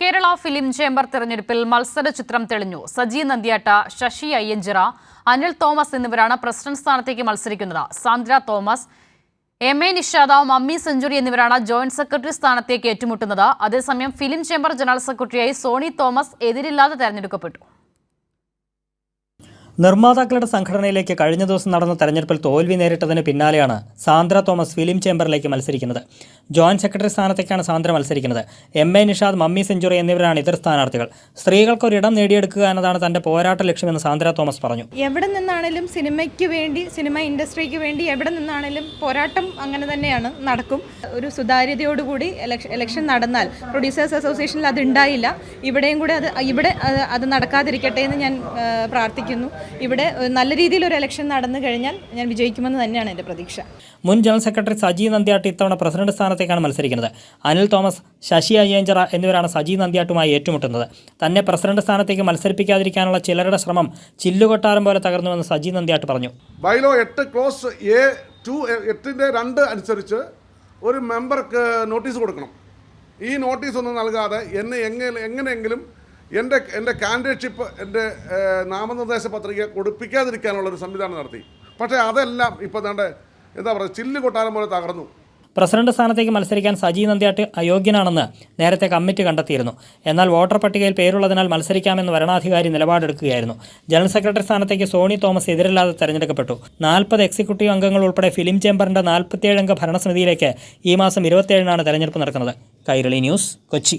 Kerala film chamber തെരഞ്ഞെടുപ്പിൽ മത്സര ചിത്രം തെളിഞ്ഞു. സജി നന്ദിയാട്ട ശശി അയ്യഞ്ചിറ അനിൽ തോമസ് എന്നിവരാണ് പ്രസിഡന്റ് സ്ഥാനത്തേക്ക് മത്സരിക്കുന്നത്. Sandra Thomas M A Nishad Mammi century എന്നിവരാണ് ജോയിന്റ് സെക്രട്ടറി സ്ഥാനത്തേക്ക് ഏറ്റുമുട്ടുന്നത്. അതേസമയം ഫിലിം ചേംബർ ജനറൽ സെക്രട്ടറിയായി സോണി തോമസ് എതിരില്ലാതെ തെരഞ്ഞെടുക്കപ്പെട്ടു. നിർമ്മാതാക്കളുടെ സംഘടനയിലേക്ക് കഴിഞ്ഞ ദിവസം നടന്ന തെരഞ്ഞെടുപ്പിൽ തോൽവി നേരിട്ടതിന് പിന്നാലെയാണ് സാന്ദ്ര തോമസ് ഫിലിം ചേംബറിലേക്ക് മത്സരിക്കുന്നത്. ജോയിന്റ് സെക്രട്ടറി സ്ഥാനത്തേക്കാണ് സാന്ദ്ര മത്സരിക്കുന്നത്. M A Nishad Mammy century എന്നിവരാണ് ഇതര സ്ഥാനാർത്ഥികൾ. സ്ത്രീകൾക്ക് ഒരിടം നേടിയെടുക്കുക എന്നതാണ് തന്റെ പോരാട്ട ലക്ഷ്യമെന്ന് സാന്ദ്ര തോമസ് പറഞ്ഞു. എവിടെ നിന്നാണെങ്കിലും സിനിമയ്ക്ക് വേണ്ടി സിനിമ ഇൻഡസ്ട്രിക്ക് വേണ്ടി എവിടെ നിന്നാണെങ്കിലും പോരാട്ടം അങ്ങനെ തന്നെയാണ് നടക്കും. ഒരു സുതാര്യതയോടുകൂടി ഇലക്ഷൻ നടന്നാൽ പ്രൊഡ്യൂസേഴ്സ് അസോസിയേഷനിൽ അത് ഉണ്ടായില്ല. ഇവിടെയും കൂടെ അത് ഇവിടെ അത് നടക്കാതിരിക്കട്ടെ എന്ന് ഞാൻ പ്രാർത്ഥിക്കുന്നു. ഇവിടെ നല്ല രീതിയിൽ ഒരു ഇലക്ഷൻ നടന്നു കഴിഞ്ഞാൽ ഞാൻ വിജയിക്കുമെന്ന് തന്നെയാണ് എന്റെ പ്രതീക്ഷ. മുൻ ജനറൽ സെക്രട്ടറി സജി നന്ദിയാട്ട് ഇത്തവണ പ്രസിഡന്റ് സ്ഥാനത്തേക്കാണ് മത്സരിക്കുന്നത്. അനിൽ തോമസ് ശശി അയ്യഞ്ചറ എന്നിവരാണ് സജി നന്ദിയാട്ടുമായി ഏറ്റുമുട്ടുന്നത്. തന്നെ പ്രസിഡന്റ് സ്ഥാനത്തേക്ക് മത്സരിപ്പിക്കാതിരിക്കാനുള്ള ചിലരുടെ ശ്രമം ചില്ലുകൊട്ടാരം പോലെ തകർന്നുവെന്ന് സജി നന്ദിയാട്ട് പറഞ്ഞു. ബൈലോ എട്ട് ക്ലോസ് എ ടു എട്ടിന്റെ രണ്ട് അനുസരിച്ച് ഒരു മെമ്പർക്ക് നോട്ടീസ് കൊടുക്കണം. ഈ നോട്ടീസ് ഒന്നും നൽകാതെ എന്നെ എങ്ങനെ എങ്ങനെയെങ്കിലും എന്റെ എന്റെ കാൻഡിഡേറ്റ്ഷിപ്പ് എന്റെ നാമനിർദ്ദേശ പത്രിക കൊടുപ്പിക്കാതിരിക്കാനുള്ള ഒരു സംവിധാനം നടത്തി. പക്ഷേ അതെല്ലാം ഇപ്പോൾ തന്നെ എന്താ പറയുക ചില്ല് കൊട്ടാരം പോലെ തകർന്നു. പ്രസിഡന്റ് സ്ഥാനത്തേക്ക് മത്സരിക്കാൻ സജി നന്ദിയാട്ട് അയോഗ്യനാണെന്ന് നേരത്തെ കമ്മിറ്റി കണ്ടെത്തിയിരുന്നു. എന്നാൽ വോട്ടർ പട്ടികയിൽ പേരുള്ളതിനാൽ മത്സരിക്കാമെന്ന് വരണാധികാരി നിലപാടെടുക്കുകയായിരുന്നു. ജനറൽ സെക്രട്ടറി സ്ഥാനത്തേക്ക് സോണി തോമസ് എതിരില്ലാതെ തെരഞ്ഞെടുക്കപ്പെട്ടു. നാൽപ്പത് എക്സിക്യൂട്ടീവ് അംഗങ്ങൾ ഉൾപ്പെടെ ഫിലിം ചേംബറിന്റെ അംഗ ഭരണസമിതിയിലേക്ക് ഈ മാസം ഇരുപത്തിയേഴിനാണ് തെരഞ്ഞെടുപ്പ് നടക്കുന്നത്. കൈരളി ന്യൂസ് കൊച്ചി.